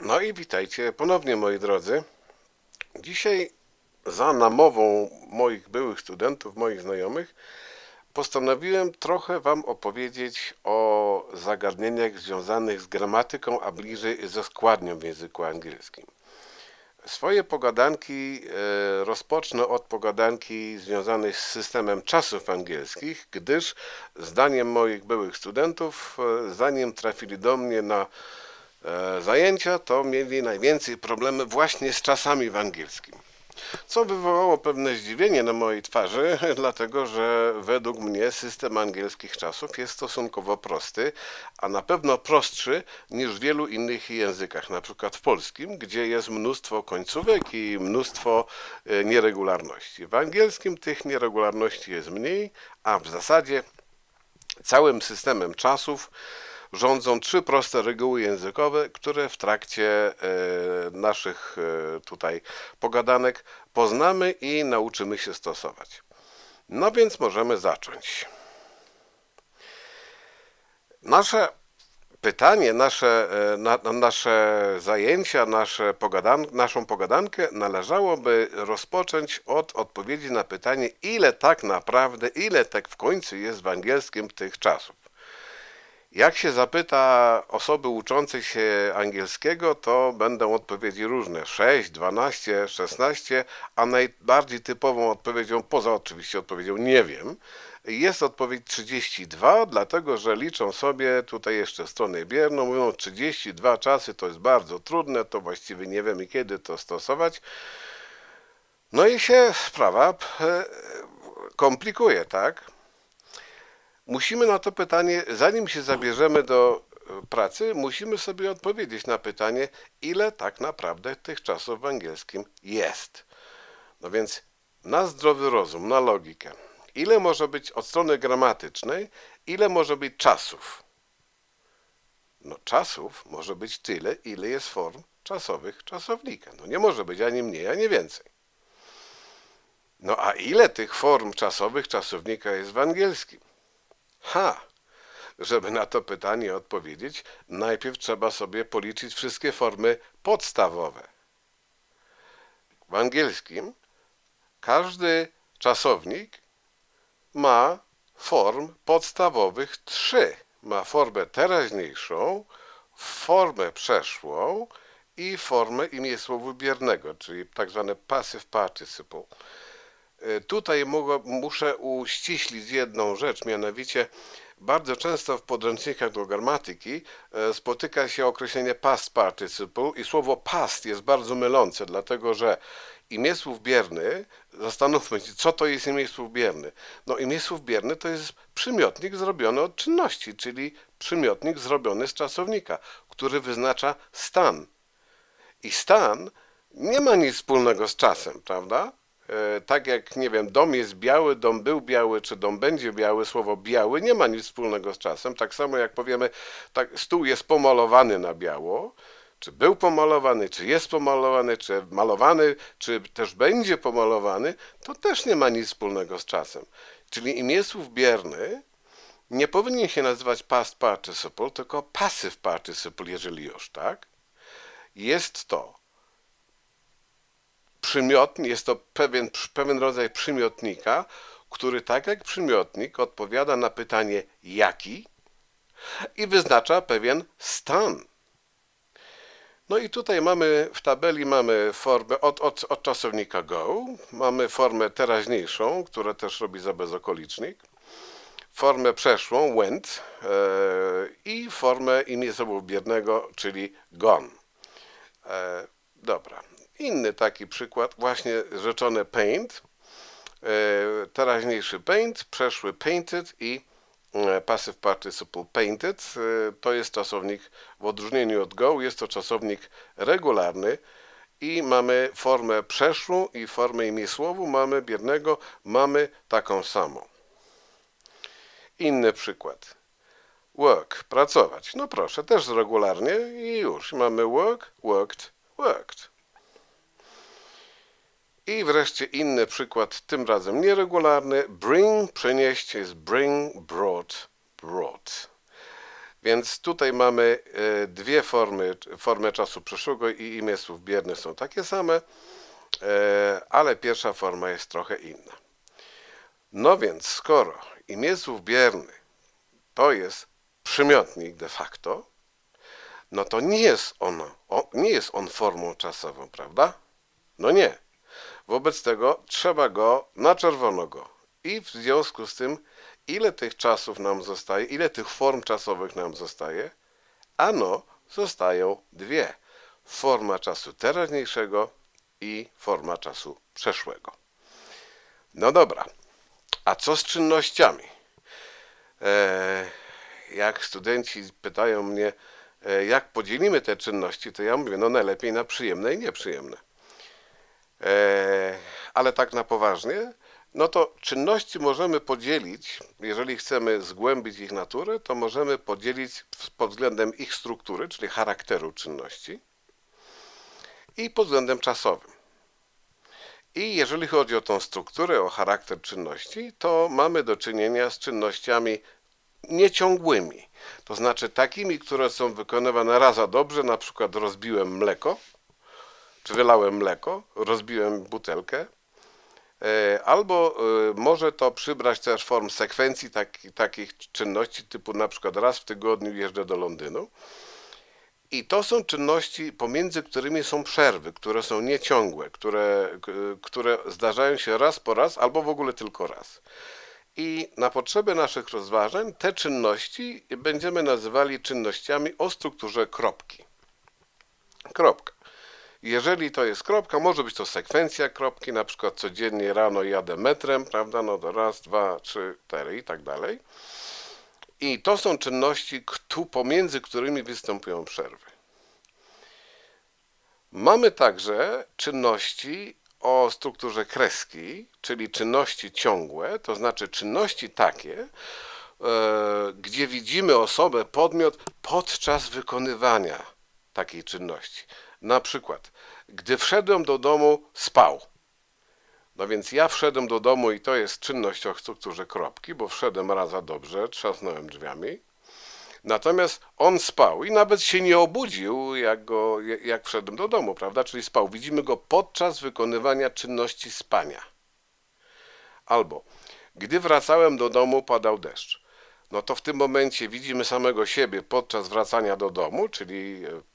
No i witajcie ponownie moi drodzy. Dzisiaj za namową moich byłych studentów, moich znajomych, postanowiłem trochę Wam opowiedzieć o zagadnieniach związanych z gramatyką, a bliżej ze składnią w języku angielskim. Swoje pogadanki e, rozpocznę od pogadanki związanej z systemem czasów angielskich, gdyż zdaniem moich byłych studentów, e, zanim trafili do mnie na zajęcia, to mieli najwięcej problemy właśnie z czasami w angielskim. Co wywołało pewne zdziwienie na mojej twarzy, dlatego że według mnie system angielskich czasów jest stosunkowo prosty, a na pewno prostszy niż w wielu innych językach, na przykład w polskim, gdzie jest mnóstwo końcówek i mnóstwo e, nieregularności. W angielskim tych nieregularności jest mniej, a w zasadzie całym systemem czasów rządzą trzy proste reguły językowe, które w trakcie e, naszych e, tutaj pogadanek poznamy i nauczymy się stosować. No więc możemy zacząć. Nasze pytanie, nasze, e, na, na nasze zajęcia, nasze pogadan naszą pogadankę należałoby rozpocząć od odpowiedzi na pytanie, ile tak naprawdę, ile tak w końcu jest w angielskim tych czasów. Jak się zapyta osoby uczącej się angielskiego, to będą odpowiedzi różne 6, 12, 16, a najbardziej typową odpowiedzią, poza oczywiście odpowiedzią nie wiem, jest odpowiedź 32, dlatego że liczą sobie tutaj jeszcze stronę bierną, mówią 32 czasy to jest bardzo trudne, to właściwie nie wiemy kiedy to stosować. No i się sprawa e, komplikuje, tak? Musimy na to pytanie, zanim się zabierzemy do e, pracy, musimy sobie odpowiedzieć na pytanie, ile tak naprawdę tych czasów w angielskim jest. No więc na zdrowy rozum, na logikę. Ile może być od strony gramatycznej, ile może być czasów? No czasów może być tyle, ile jest form czasowych czasownika. No nie może być ani mniej, ani więcej. No a ile tych form czasowych czasownika jest w angielskim? Ha! Żeby na to pytanie odpowiedzieć, najpierw trzeba sobie policzyć wszystkie formy podstawowe. W angielskim każdy czasownik ma form podstawowych trzy. Ma formę teraźniejszą, formę przeszłą i formę imię biernego, czyli tak zwane passive participle. E, tutaj muszę uściślić jedną rzecz, mianowicie bardzo często w podręcznikach do gramatyki e, spotyka się określenie past participle i słowo past jest bardzo mylące, dlatego że imiesłów bierny, zastanówmy się, co to jest imiesłów bierny. No imiesłów bierny to jest przymiotnik zrobiony od czynności, czyli przymiotnik zrobiony z czasownika, który wyznacza stan. I stan nie ma nic wspólnego z czasem, prawda? E, tak jak, nie wiem, dom jest biały, dom był biały, czy dom będzie biały, słowo biały nie ma nic wspólnego z czasem. Tak samo jak powiemy, tak, stół jest pomalowany na biało, czy był pomalowany, czy jest pomalowany, czy malowany, czy też będzie pomalowany, to też nie ma nic wspólnego z czasem. Czyli imiesłów bierny nie powinien się nazywać past participle, tylko passive participle, jeżeli już, tak? Jest to przymiotnik, jest to pewien, pewien rodzaj przymiotnika, który tak jak przymiotnik odpowiada na pytanie jaki i wyznacza pewien stan. No i tutaj mamy w tabeli mamy formę od, od, od czasownika go, mamy formę teraźniejszą, która też robi za bezokolicznik, formę przeszłą went yy, i formę imię biernego, czyli gone. Yy, dobra, Inny taki przykład, właśnie rzeczone paint, e, teraźniejszy paint, przeszły painted i e, passive participle painted. E, to jest czasownik, w odróżnieniu od go, jest to czasownik regularny i mamy formę przeszłą i formę imiesłową, mamy biernego, mamy taką samą. Inny przykład. Work, pracować. No proszę, też regularnie i już. Mamy work, worked, worked. I wreszcie inny przykład, tym razem nieregularny. Bring, przenieść jest bring, brought, brought. Więc tutaj mamy e, dwie formy, formę czasu przeszłego i imię słów biernych są takie same, e, ale pierwsza forma jest trochę inna. No więc skoro imię słów bierny to jest przymiotnik de facto, no to nie jest on, nie jest on formą czasową, prawda? No nie. Wobec tego trzeba go na czerwono go. I w związku z tym, ile tych czasów nam zostaje, ile tych form czasowych nam zostaje? Ano, zostają dwie. Forma czasu teraźniejszego i forma czasu przeszłego. No dobra, a co z czynnościami? Eee, jak studenci pytają mnie, e, jak podzielimy te czynności, to ja mówię, no najlepiej na przyjemne i nieprzyjemne. E, ale tak na poważnie, no to czynności możemy podzielić, jeżeli chcemy zgłębić ich naturę, to możemy podzielić pod względem ich struktury, czyli charakteru czynności i pod względem czasowym. I jeżeli chodzi o tą strukturę, o charakter czynności, to mamy do czynienia z czynnościami nieciągłymi. To znaczy takimi, które są wykonywane raz a dobrze, na przykład rozbiłem mleko, wylałem mleko, rozbiłem butelkę, e, albo e, może to przybrać też form sekwencji tak, takich czynności, typu na przykład raz w tygodniu jeżdżę do Londynu. I to są czynności, pomiędzy którymi są przerwy, które są nieciągłe, które, które zdarzają się raz po raz, albo w ogóle tylko raz. I na potrzeby naszych rozważań te czynności będziemy nazywali czynnościami o strukturze kropki. Kropka. Jeżeli to jest kropka, może być to sekwencja kropki, na przykład codziennie rano jadę metrem, prawda, no to raz, dwa, trzy, cztery i tak dalej. I to są czynności, pomiędzy którymi występują przerwy. Mamy także czynności o strukturze kreski, czyli czynności ciągłe, to znaczy czynności takie, e, gdzie widzimy osobę, podmiot podczas wykonywania takiej czynności. Na przykład, gdy wszedłem do domu, spał. No więc ja wszedłem do domu i to jest czynność o strukturze kropki, bo wszedłem raz za dobrze, trzasnąłem drzwiami. Natomiast on spał i nawet się nie obudził, jak, go, jak wszedłem do domu, prawda? Czyli spał. Widzimy go podczas wykonywania czynności spania. Albo gdy wracałem do domu, padał deszcz. No to w tym momencie widzimy samego siebie podczas wracania do domu, czyli e,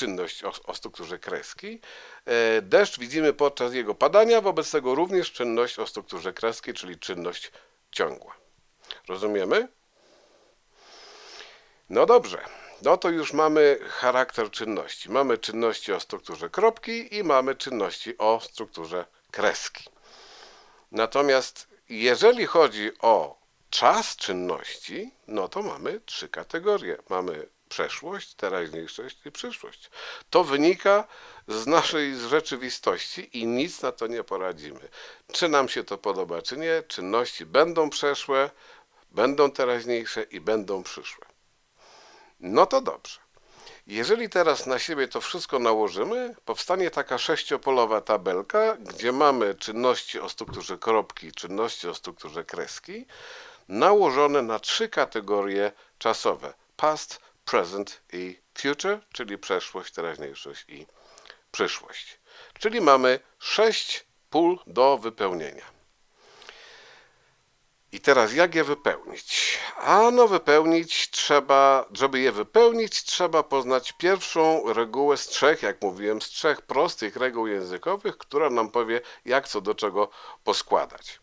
czynność o, o strukturze kreski. E, deszcz widzimy podczas jego padania, wobec tego również czynność o strukturze kreski, czyli czynność ciągła. Rozumiemy? No dobrze, no to już mamy charakter czynności. Mamy czynności o strukturze kropki i mamy czynności o strukturze kreski. Natomiast jeżeli chodzi o czas czynności, no to mamy trzy kategorie. Mamy przeszłość, teraźniejszość i przyszłość. To wynika z naszej rzeczywistości i nic na to nie poradzimy. Czy nam się to podoba, czy nie, czynności będą przeszłe, będą teraźniejsze i będą przyszłe. No to dobrze. Jeżeli teraz na siebie to wszystko nałożymy, powstanie taka sześciopolowa tabelka, gdzie mamy czynności o strukturze kropki, czynności o strukturze kreski, nałożone na trzy kategorie czasowe: past, present i future, czyli przeszłość, teraźniejszość i przyszłość. Czyli mamy sześć pól do wypełnienia. I teraz jak je wypełnić? Ano wypełnić trzeba, żeby je wypełnić, trzeba poznać pierwszą regułę z trzech, jak mówiłem, z trzech prostych reguł językowych, która nam powie, jak co do czego poskładać.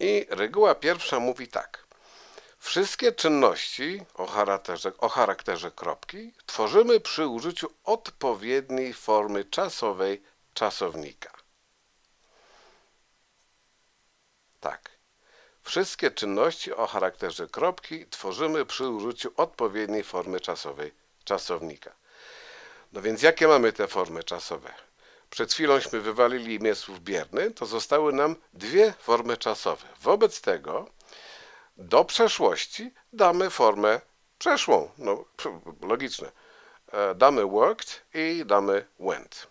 I reguła pierwsza mówi tak. Wszystkie czynności o charakterze, o charakterze kropki tworzymy przy użyciu odpowiedniej formy czasowej czasownika. Tak. Wszystkie czynności o charakterze kropki tworzymy przy użyciu odpowiedniej formy czasowej czasownika. No więc jakie mamy te formy czasowe? Przed chwiląśmy wywalili imię słów bierny, to zostały nam dwie formy czasowe. Wobec tego do przeszłości damy formę przeszłą. No, logiczne. E, damy worked i damy went.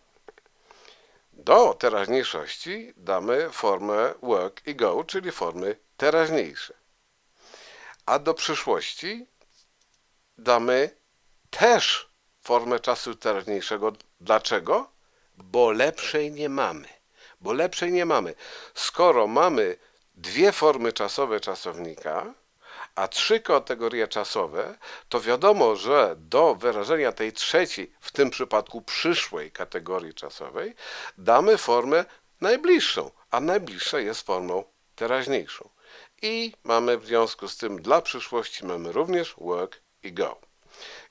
Do teraźniejszości damy formę work i go, czyli formy teraźniejsze. A do przyszłości damy też formę czasu teraźniejszego. Dlaczego? Bo lepszej nie mamy. Bo lepszej nie mamy. Skoro mamy dwie formy czasowe czasownika, a trzy kategorie czasowe, to wiadomo, że do wyrażenia tej trzeciej, w tym przypadku przyszłej kategorii czasowej, damy formę najbliższą, a najbliższa jest formą teraźniejszą. I mamy w związku z tym dla przyszłości mamy również work i go.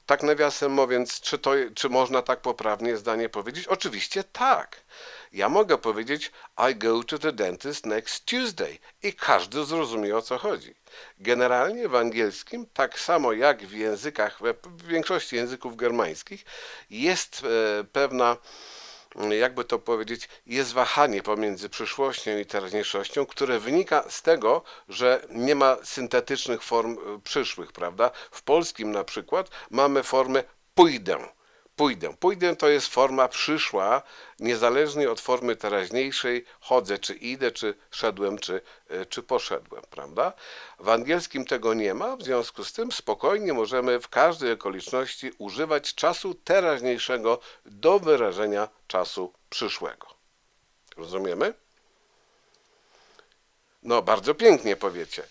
Tak nawiasem mówiąc, czy, to, czy można tak poprawnie zdanie powiedzieć? Oczywiście tak. Ja mogę powiedzieć I go to the dentist next Tuesday i każdy zrozumie o co chodzi. Generalnie w angielskim, tak samo jak w językach, w większości języków germańskich, jest e, pewna jakby to powiedzieć, jest wahanie pomiędzy przyszłością i teraźniejszością, które wynika z tego, że nie ma syntetycznych form e, przyszłych, prawda? W polskim na przykład mamy formę pójdę. Pójdę. Pójdę to jest forma przyszła, niezależnie od formy teraźniejszej, chodzę, czy idę, czy szedłem, czy, e, czy poszedłem, prawda? W angielskim tego nie ma, w związku z tym spokojnie możemy w każdej okoliczności używać czasu teraźniejszego do wyrażenia czasu przyszłego. Rozumiemy? No, bardzo pięknie powiecie.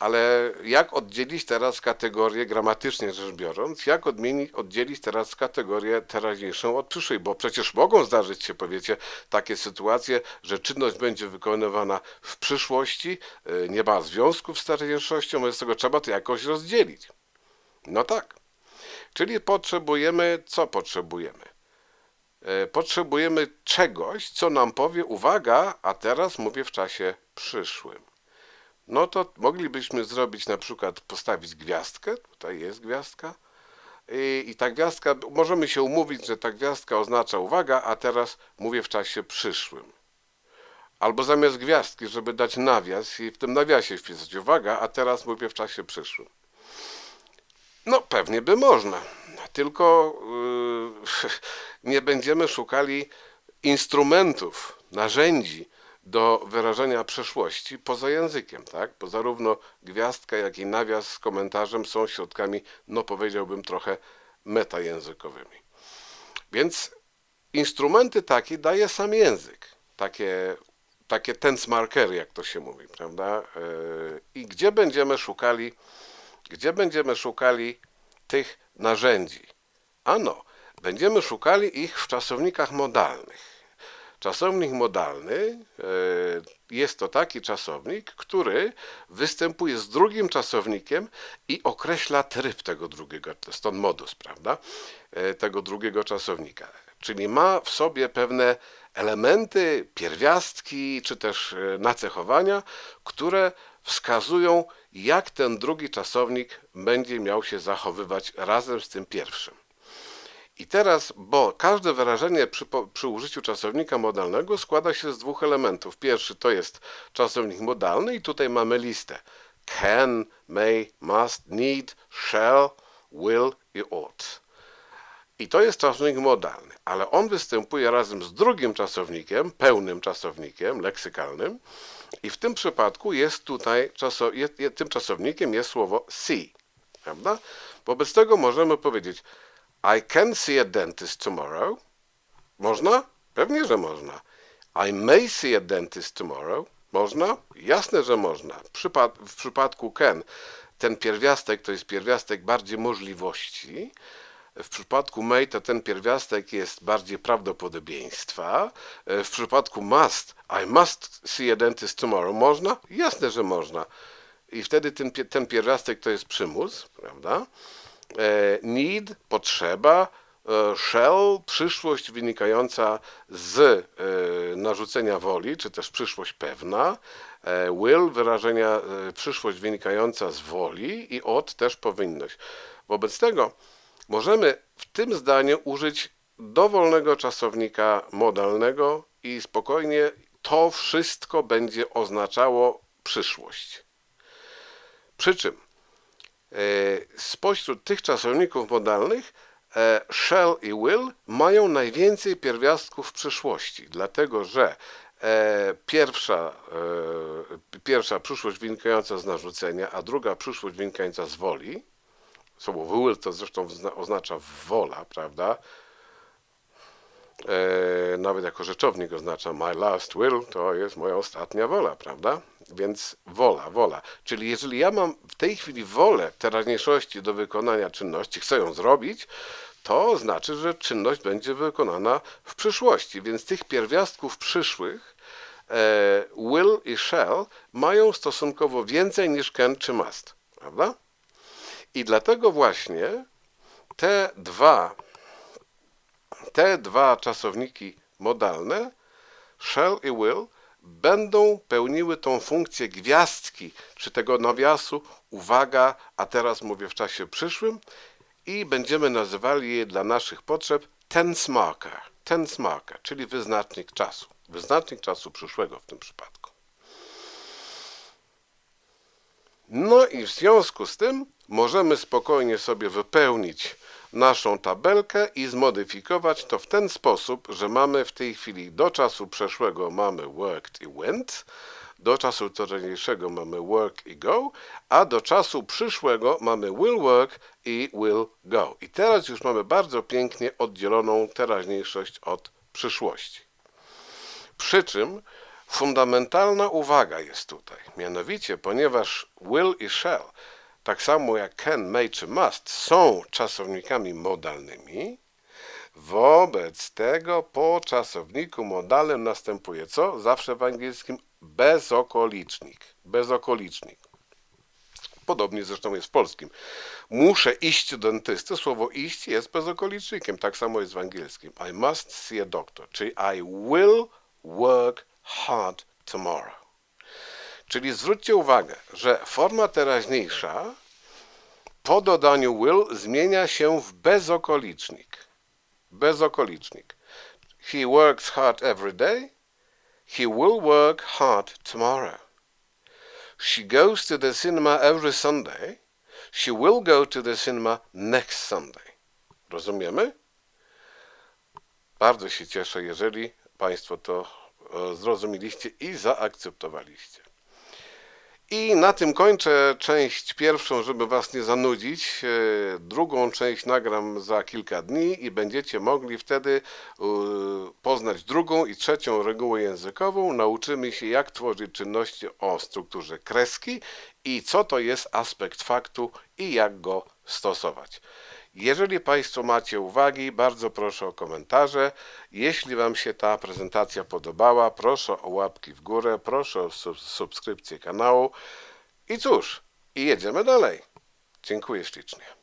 Ale jak oddzielić teraz kategorię, gramatycznie rzecz biorąc, jak odmienić, oddzielić teraz kategorię teraźniejszą od przyszłej? Bo przecież mogą zdarzyć się, powiecie, takie sytuacje, że czynność będzie wykonywana w przyszłości, y, nie ma związków z teraźniejszością, wobec tego trzeba to jakoś rozdzielić. No tak. Czyli potrzebujemy, co potrzebujemy? Y, potrzebujemy czegoś, co nam powie, uwaga, a teraz mówię w czasie przyszłym no to moglibyśmy zrobić na przykład, postawić gwiazdkę, tutaj jest gwiazdka, i, i ta gwiazdka, możemy się umówić, że ta gwiazdka oznacza uwaga, a teraz mówię w czasie przyszłym. Albo zamiast gwiazdki, żeby dać nawias i w tym nawiasie wpisać uwaga, a teraz mówię w czasie przyszłym. No, pewnie by można, tylko yy, nie będziemy szukali instrumentów, narzędzi, do wyrażenia przeszłości poza językiem, tak? Bo zarówno gwiazdka, jak i nawias z komentarzem są środkami, no powiedziałbym trochę metajęzykowymi. Więc instrumenty takie daje sam język, takie, takie tense markery, jak to się mówi, prawda? E, I gdzie będziemy szukali, gdzie będziemy szukali tych narzędzi? Ano, będziemy szukali ich w czasownikach modalnych. Czasownik modalny e, jest to taki czasownik, który występuje z drugim czasownikiem i określa tryb tego drugiego, stąd modus, prawda, e, tego drugiego czasownika. Czyli ma w sobie pewne elementy, pierwiastki czy też e, nacechowania, które wskazują, jak ten drugi czasownik będzie miał się zachowywać razem z tym pierwszym. I teraz, bo każde wyrażenie przy, przy, użyciu czasownika modalnego składa się z dwóch elementów. Pierwszy to jest czasownik modalny i tutaj mamy listę. Can, may, must, need, shall, will i ought. I to jest czasownik modalny, ale on występuje razem z drugim czasownikiem, pełnym czasownikiem, leksykalnym i w tym przypadku jest tutaj, jest, tym czasownikiem jest słowo see, prawda? Wobec tego możemy powiedzieć i can see a dentist tomorrow. Można? Pewnie, że można. I may see a dentist tomorrow. Można? Jasne, że można. W przypadku can ten pierwiastek to jest pierwiastek bardziej możliwości. W przypadku may to ten pierwiastek jest bardziej prawdopodobieństwa. W przypadku must, I must see a dentist tomorrow. Można? Jasne, że można. I wtedy ten, ten pierwiastek to jest przymus, prawda? E, need, potrzeba, e, shall, przyszłość wynikająca z e, narzucenia woli, czy też przyszłość pewna, will, wyrażenia, przyszłość wynikająca z woli i od też powinność. Wobec tego możemy w tym zdaniu użyć dowolnego czasownika modalnego i spokojnie to wszystko będzie oznaczało przyszłość. Przy czym spośród tych czasowników modalnych e, shall i will mają najwięcej pierwiastków w przyszłości, dlatego że e, pierwsza, pierwsza przyszłość wynikająca z narzucenia, a druga przyszłość wynikająca z woli, Słowo will to zresztą zna- oznacza wola, prawda? E, nawet jako rzeczownik oznacza my last will, to jest moja ostatnia wola, prawda? Więc wola, wola. Czyli jeżeli ja mam w tej chwili wolę teraźniejszości do wykonania czynności, chcę ją zrobić, to znaczy, że czynność będzie wykonana w przyszłości. Więc tych pierwiastków przyszłych e, will i shall mają stosunkowo więcej niż can czy must, prawda? I dlatego właśnie te dwa te dwa czasowniki modalne, shall i will, będą pełniły tą funkcję gwiazdki, czy tego nawiasu, uwaga, a teraz mówię w czasie przyszłym i będziemy nazywali je dla naszych potrzeb tense marker, tense marker, czyli wyznacznik czasu, wyznacznik czasu przyszłego w tym przypadku. No i w związku z tym możemy spokojnie sobie wypełnić naszą tabelkę i zmodyfikować to w ten sposób, że mamy w tej chwili do czasu przeszłego mamy worked i went, do czasu teraźniejszego mamy work i go, a do czasu przyszłego mamy will work i will go. I teraz już mamy bardzo pięknie oddzieloną teraźniejszość od przyszłości. Przy czym fundamentalna uwaga jest tutaj. Mianowicie, ponieważ will i shall, tak samo jak can, may czy must, są czasownikami modalnymi, wobec tego po czasowniku modalnym następuje co? Zawsze w angielskim bezokolicznik. Bezokolicznik. Podobnie zresztą jest w polskim. Muszę iść do dentysty. Słowo iść jest bezokolicznikiem. Tak samo jest w angielskim. I must see a doctor. Czyli I will work hard tomorrow. Czyli zwróćcie uwagę, że forma teraźniejsza po dodaniu will zmienia się w bezokolicznik. Bezokolicznik. He works hard every day. He will work hard tomorrow. She goes to the cinema every Sunday. She will go to the cinema next Sunday. Rozumiemy? Bardzo się cieszę, jeżeli Państwo to e, zrozumieliście i zaakceptowaliście. I na tym kończę część pierwszą, żeby Was nie zanudzić. E, Drugą część nagram za kilka dni i będziecie mogli wtedy e, poznać drugą i trzecią regułę językową. Nauczymy się, jak tworzyć czynności o strukturze kreski i co to jest aspekt faktu i jak go stosować. Jeżeli Państwo macie uwagi, bardzo proszę o komentarze. Jeśli Wam się ta prezentacja podobała, proszę o łapki w górę, proszę o sub- subskrypcję kanału. I cóż, i jedziemy dalej. Dziękuję ślicznie.